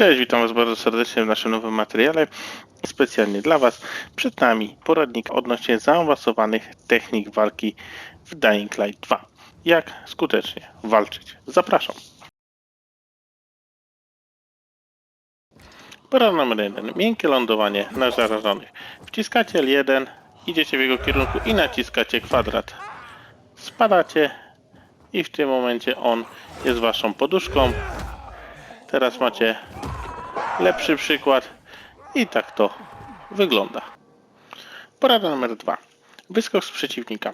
Cześć, witam Was bardzo serdecznie w naszym nowym materiale. Specjalnie dla Was przed nami poradnik odnośnie zaawansowanych technik walki w Dying Light 2. Jak skutecznie walczyć? Zapraszam. Pora numer 1. Miękkie lądowanie na zarażonych. Wciskacie L1, idziecie w jego kierunku i naciskacie kwadrat. Spadacie i w tym momencie on jest Waszą poduszką. Teraz macie lepszy przykład i tak to wygląda. Porada numer dwa. Wyskok z przeciwnika.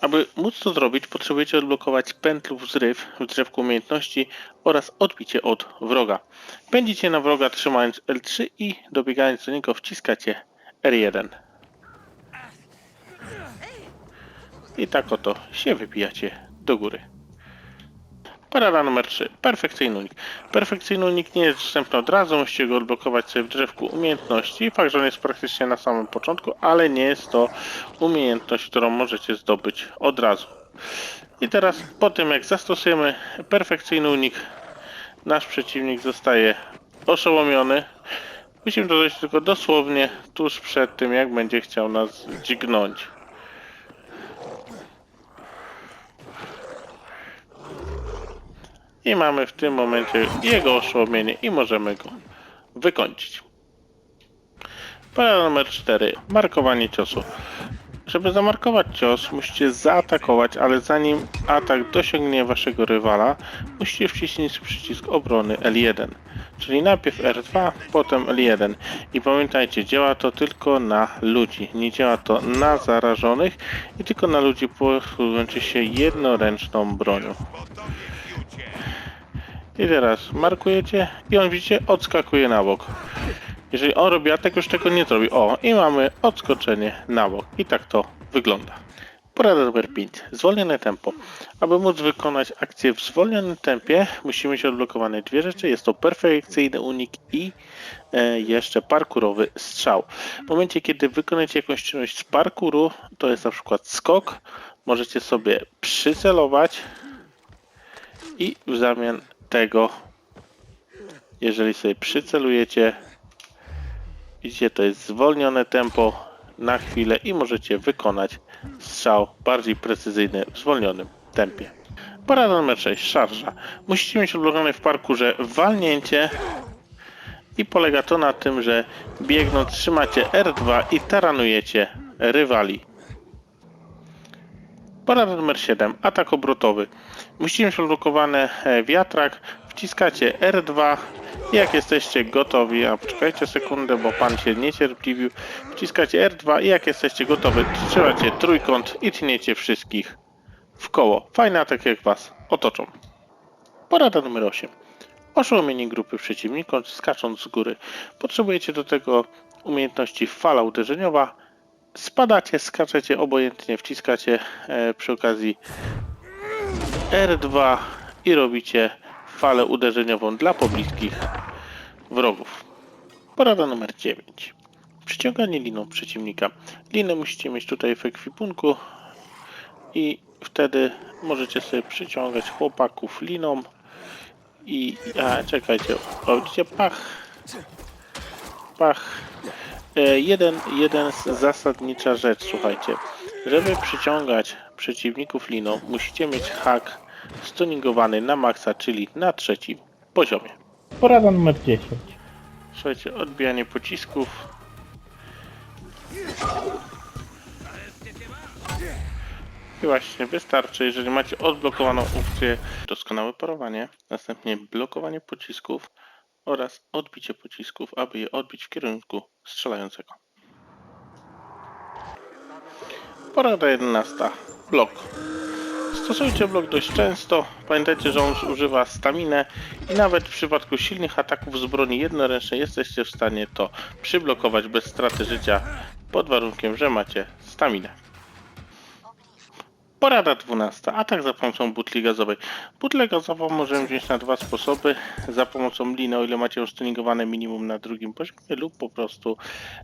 Aby móc to zrobić, potrzebujecie odblokować pętlów zryw w drzewku umiejętności oraz odbicie od wroga. Pędzicie na wroga trzymając L3 i dobiegając do niego wciskacie R1. I tak oto się wybijacie do góry. Porada numer 3. Perfekcyjny unik. Perfekcyjny unik nie jest dostępny od razu, musicie go odblokować sobie w drzewku umiejętności. Fakt, że on jest praktycznie na samym początku, ale nie jest to umiejętność, którą możecie zdobyć od razu. I teraz po tym jak zastosujemy perfekcyjny unik, nasz przeciwnik zostaje oszołomiony. Musimy to tylko dosłownie tuż przed tym, jak będzie chciał nas dźgnąć. I mamy w tym momencie jego oszołomienie i możemy go wykończyć. Porada numer 4. Markowanie ciosu. Żeby zamarkować cios, musicie zaatakować, ale zanim atak dosięgnie waszego rywala, musicie wcisnąć przycisk obrony L1. Czyli najpierw R2, potem L1. I pamiętajcie, działa to tylko na ludzi, nie działa to na zarażonych i tylko na ludzi posługujących się jednoręczną bronią. I teraz markujecie i on widzicie odskakuje na bok. Jeżeli on robi atak, już tego nie zrobi. O, i mamy odskoczenie na bok. I tak to wygląda. Porada numer 5. Zwolnione tempo. Aby móc wykonać akcję w zwolnionym tempie, musimy mieć odblokowane dwie rzeczy. Jest to perfekcyjny unik i e, jeszcze parkurowy strzał. W momencie, kiedy wykonacie jakąś czynność z parkuru, to jest na przykład skok, możecie sobie przycelować i w zamian tego, jeżeli sobie przycelujecie, widzicie, to jest zwolnione tempo na chwilę i możecie wykonać strzał bardziej precyzyjny w zwolnionym tempie. Porada numer 6. Szarża. Musicie mieć odblokowane w parkurze walnięcie i polega to na tym, że biegnąc trzymacie R2 i taranujecie rywali. Porada numer 7. Atak obrotowy. Musicie mieć odblokowany e, wiatrak, wciskacie R2 i jak jesteście gotowi, a poczekajcie sekundę, bo pan się niecierpliwił, wciskacie R2 i jak jesteście gotowi, trzymacie trójkąt i tniecie wszystkich w koło. Fajny atak jak was otoczą. Porada numer 8. Oszołomienie grupy przeciwników skacząc z góry. Potrzebujecie do tego umiejętności fala uderzeniowa. Spadacie, skaczecie obojętnie, wciskacie e, przy okazji R2 i robicie falę uderzeniową dla pobliskich wrogów. Porada numer 9. Przyciąganie liną przeciwnika. Linę musicie mieć tutaj w ekwipunku i wtedy możecie sobie przyciągać chłopaków liną i... A, czekajcie, widzicie, pach, pach. E, jeden, jeden z zasadnicza rzecz, słuchajcie. Żeby przyciągać przeciwników liną, musicie mieć hak stuningowany na maksa, czyli na trzecim poziomie. Porada numer 10. Słuchajcie, odbijanie pocisków. I właśnie wystarczy, jeżeli macie odblokowaną opcję doskonałe parowanie, następnie blokowanie pocisków oraz odbicie pocisków, aby je odbić w kierunku strzelającego. Porada 11. Blok. Stosujcie blok dość często. Pamiętajcie, że on używa staminę i nawet w przypadku silnych ataków z broni jednoręcznej jesteście w stanie to przyblokować bez straty życia pod warunkiem, że macie staminę. Porada 12. Atak za pomocą butli gazowej. Butlę gazową możemy wziąć na dwa sposoby. Za pomocą liny, o ile macie ją stuningowane minimum na drugim poziomie, lub po prostu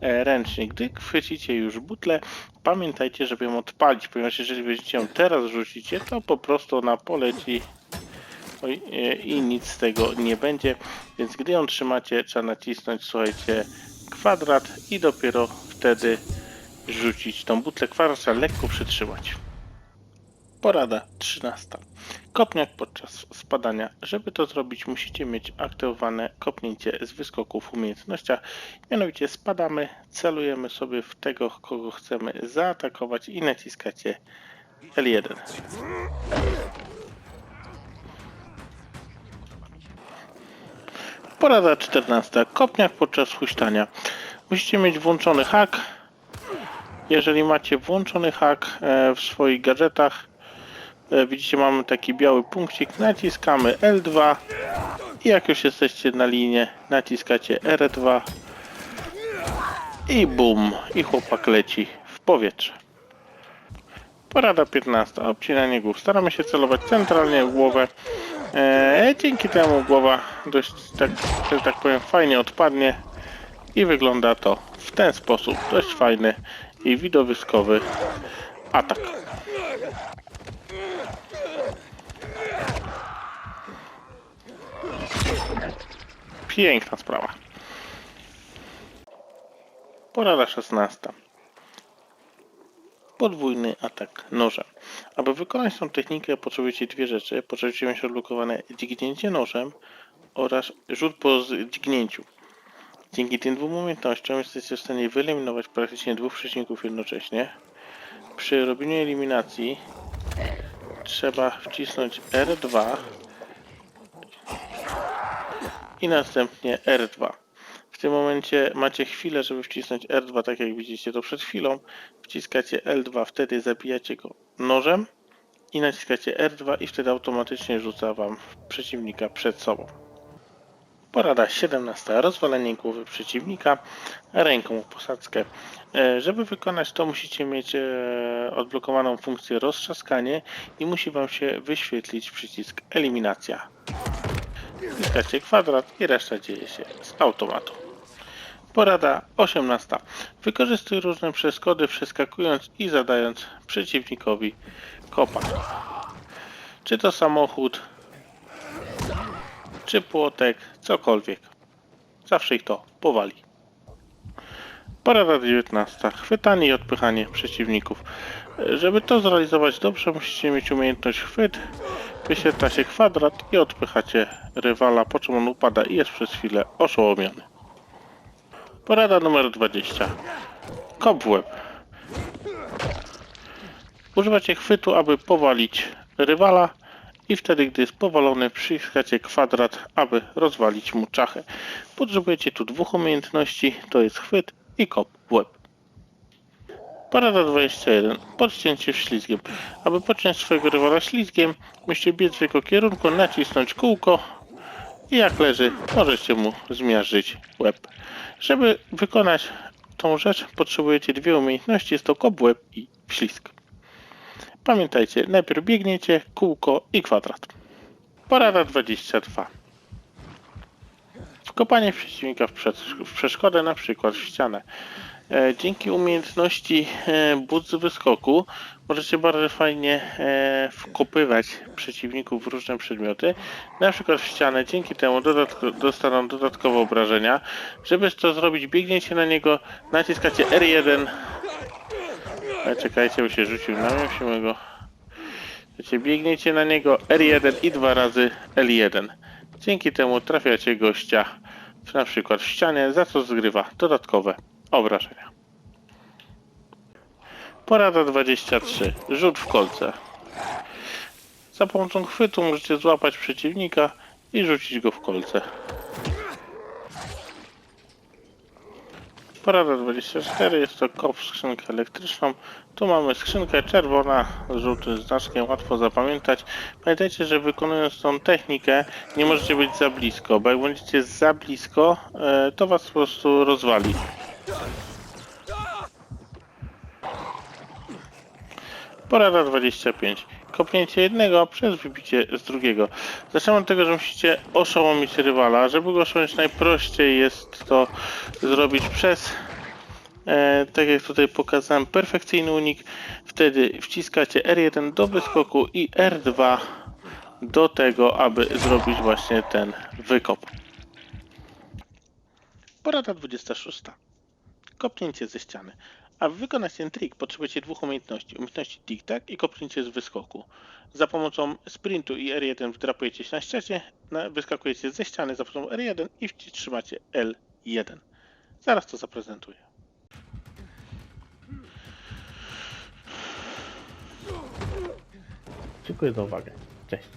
e, ręcznie. Gdy chwycicie już butlę, pamiętajcie, żeby ją odpalić, ponieważ jeżeli będziecie ją teraz rzucicie, to po prostu ona poleci Oj, e, i nic z tego nie będzie, więc gdy ją trzymacie, trzeba nacisnąć, słuchajcie, kwadrat i dopiero wtedy rzucić tą butlę kwadrat, trzeba lekko przytrzymać. Porada 13. Kopniak podczas spadania. Żeby to zrobić, musicie mieć aktywowane kopnięcie z wyskoku w umiejętnościach. Mianowicie spadamy, celujemy sobie w tego, kogo chcemy zaatakować i naciskacie L1. Porada 14. Kopniak podczas huśtania. Musicie mieć włączony hak. Jeżeli macie włączony hak e, w swoich gadżetach, widzicie mamy taki biały punkcik, naciskamy L2 i jak już jesteście na linie, naciskacie R2 i bum, i chłopak leci w powietrze. Porada 15. Obcinanie głów. Staramy się celować centralnie w głowę. E, dzięki temu głowa dość, tak, że tak powiem, fajnie odpadnie i wygląda to w ten sposób. Dość fajny i widowiskowy atak. Piękna sprawa. Porada 16 podwójny atak nożem. Aby wykonać tą technikę potrzebujecie dwie rzeczy. Potrzebujecie mieć odblokowane dźgnięcie nożem oraz rzut po dźgnięciu. Dzięki tym dwóm umiejętnościom jesteście w stanie wyeliminować praktycznie dwóch przeciwników jednocześnie. Przy robieniu eliminacji trzeba wcisnąć R2 i następnie R2. W tym momencie macie chwilę, żeby wcisnąć R2, tak jak widzicie to przed chwilą. Wciskacie L2, wtedy zabijacie go nożem i naciskacie R2 i wtedy automatycznie rzuca wam przeciwnika przed sobą. Porada 17. Rozwalenie głowy przeciwnika ręką o posadzkę. E, Żeby wykonać to musicie mieć e, odblokowaną funkcję roztrzaskanie i musi wam się wyświetlić przycisk eliminacja. Wciskacie kwadrat i reszta dzieje się z automatu. Porada 18. Wykorzystuj różne przeszkody przeskakując i zadając przeciwnikowi kopa. Czy to samochód, czy płotek, cokolwiek. Zawsze ich to powali. Porada 19. Chwytanie i odpychanie przeciwników. Żeby to zrealizować dobrze, musicie mieć umiejętność chwyt. Wyświetla się kwadrat i odpychacie rywala, po czym on upada i jest przez chwilę oszołomiony. Porada numer 20. Kop w łeb. Używacie chwytu, aby powalić rywala i wtedy, gdy jest powalony, przyciskacie kwadrat, aby rozwalić mu czachę. Potrzebujecie tu dwóch umiejętności, to jest chwyt i kop w łeb. Porada 21. Podcięcie ślizgiem. Aby podciąć swojego rywala ślizgiem, musicie biec w jego kierunku, nacisnąć kółko i jak leży, możecie mu zmiażdżyć łeb. Żeby wykonać tą rzecz, potrzebujecie dwie umiejętności, jest to kop w łeb i ślizg. Pamiętajcie, najpierw biegniecie, kółko i kwadrat. Porada 22. Wkopanie przeciwnika w przeszkodę, na przykład w ścianę. E, dzięki umiejętności e, but z wyskoku możecie bardzo fajnie e, wkopywać przeciwników w różne przedmioty, na przykład w ścianę. Dzięki temu dodatko, dostaną dodatkowe obrażenia. Żeby to zrobić, biegniecie na niego, naciskacie R1. E, czekajcie, bo się rzucił na mnie, musimy go... Biegniecie na niego R1 i dwa razy L1. Dzięki temu trafiacie gościa na przykład w ścianie, za co zgrywa dodatkowe obrażenia. Porada 23. Rzut w kolce. Za pomocą chwytu możecie złapać przeciwnika i rzucić go w kolce. Porada 24 jest to kop skrzynkę elektryczną. Tu mamy skrzynkę czerwona z żółtym znaczkiem, łatwo zapamiętać. Pamiętajcie, że wykonując tą technikę nie możecie być za blisko, bo jak będziecie za blisko, e, to was po prostu rozwali. Porada 25. Kopnięcie jednego przez wybicie z drugiego. Zaczynamy od tego, że musicie oszołomić rywala. Żeby go oszołomić najprościej jest to zrobić przez, e, tak jak tutaj pokazałem, perfekcyjny unik. Wtedy wciskacie R1 do wyskoku i R2 do tego, aby zrobić właśnie ten wykop. Porada 26. Kopnięcie ze ściany. Aby wykonać ten trik potrzebujecie dwóch umiejętności. Umiejętności tic-tac i kopnięcie z wyskoku. Za pomocą sprintu i R1 wdrapujecie się na ścianie, wyskakujecie ze ściany za pomocą R1 i trzymacie L1. Zaraz to zaprezentuję. Dziękuję za uwagę. Cześć.